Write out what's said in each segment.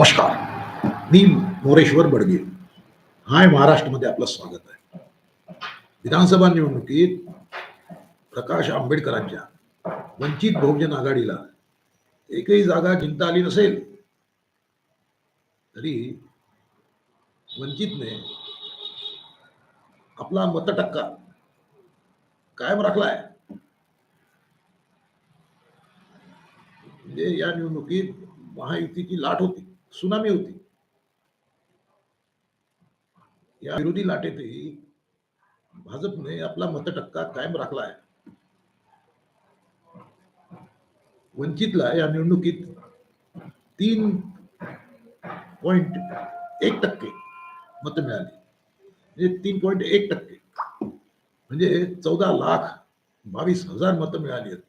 नमस्कार. मी मोरेश्वर बडगे. हाय महाराष्ट्रमध्ये आपलं स्वागत आहे. विधानसभा निवडणुकीत प्रकाश आंबेडकरांच्या वंचित बहुजन आघाडीला एकही जागा जिंकता आली नसेल तरी वंचितने आपला मतटक्का कायम राखलाय. म्हणजे या निवडणुकीत महायुतीची लाट होती. सुनामी होती. या विरोधी लाटेतही भाजपने आपला मतटक्का कायम राखला आहे. वंचितला या निवडणुकीत तीन पॉइंट एक टक्के मत मिळाली. म्हणजे तीन पॉइंट एक टक्के. म्हणजे चौदा लाख बावीस हजार मतं मिळाली आहेत.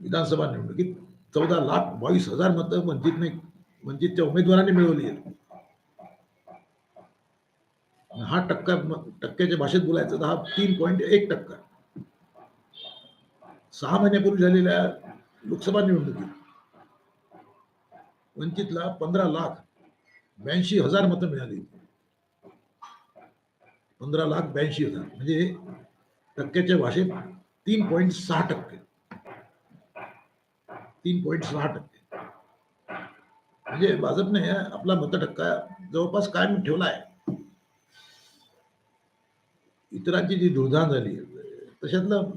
विधानसभा निवडणुकीत चौदा लाख बावीस हजार मतं वंचितने वंचितच्या उमेदवारांनी मिळवली आहेत. हा टक्का टक्क्याच्या भाषेत बोलायचं तर हा तीन पॉईंट एक टक्का. सहा महिन्यापूर्वी झालेल्या लोकसभा निवडणुकीत वंचितला पंधरा लाख ब्याऐंशी हजार मतं मिळाली. पंधरा लाख ब्याऐंशी हजार म्हणजे टक्क्याच्या भाषेत तीन पॉईंट सहा टक्के. तीन पॉईंट सहा टक्के. म्हणजे भाजपने आपला मतटक्का जवळपास कायम ठेवला आहे. इतरांची जी दुर्धान झाली तशातलं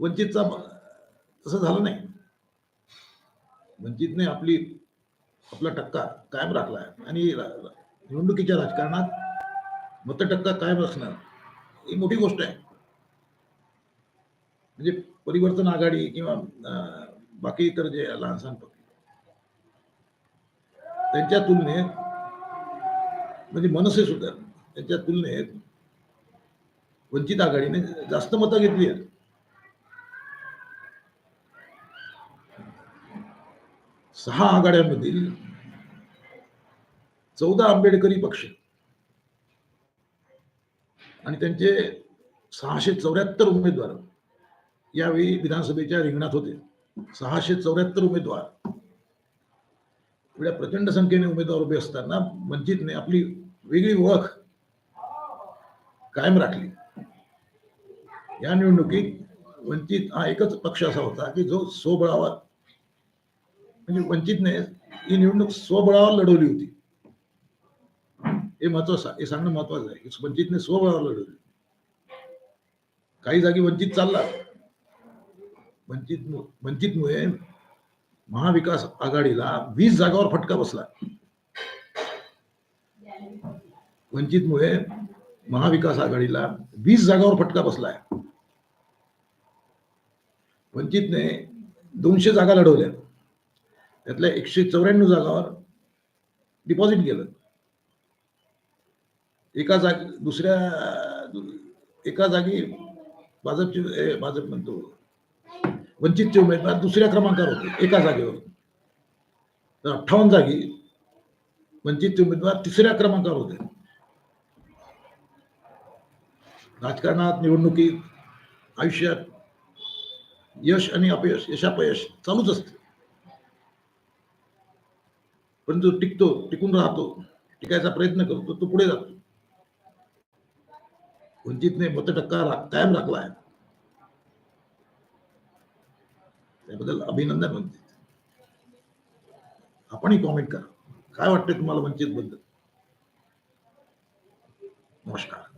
वंचितचा तसं झालं नाही. वंचितने आपली आपला टक्का कायम राखला आहे. आणि निवडणुकीच्या राजकारणात मतटक्का कायम असणं ही मोठी गोष्ट आहे. म्हणजे परिवर्तन आघाडी किंवा बाकी इतर जे लहान सहान पक्ष त्यांच्या तुलनेत म्हणजे मनसे सुद्धा त्यांच्या तुलनेत वंचित आघाडीने जास्त मतं घेतली आहेत. सहा आघाड्यांमधील चौदा आंबेडकरी पक्ष आणि त्यांचे सहाशे चौऱ्याहत्तर उमेदवार यावेळी विधानसभेच्या रिंगणात होते. सहाशे चौऱ्याहत्तर उमेदवार. एवढ्या प्रचंड संख्येने उमेदवार उभे असताना वंचितने आपली वेगळी ओळख कायम राखली. या निवडणुकीत वंचित हा एकच पक्ष असा होता की जो स्वबळावर म्हणजे वंचितने ही निवडणूक स्वबळावर लढवली होती. हे महत्वाचं हे सांगणं महत्वाचं आहे की वंचितने स्वबळावर लढवली. काही जागी वंचित चालला. वंचित वंचितमुळे महाविकास आघाडीला वीस जागावर फटका बसला. वंचितमुळे महाविकास आघाडीला वीस जागावर फटका बसलाय वंचितने दोनशे जागा लढवल्या. त्यातल्या एकशे चौऱ्याण्णव जागावर डिपॉझिट केलं. एका जागी दुसऱ्या एका जागी भाजपचे भाजप म्हणतो. वंचितचे उमेदवार दुसऱ्या क्रमांकावर होते एका जागेवर. तर अठ्ठावन्न जागी वंचितचे उमेदवार तिसऱ्या क्रमांकावर होते. राजकारणात निवडणुकीत आयुष्यात यश आणि अपयश यशापयश चालूच असते. पण जो टिकतो टिकून राहतो टिकायचा प्रयत्न करतो तो पुढे जातो. वंचितने मतटक्का रा- कायम राखला आहे त्याबद्दल अभिनंदन वंचित आपणही कॉमेंट करा. काय वाटतंय तुम्हाला वंचित बद्दल नमस्कार.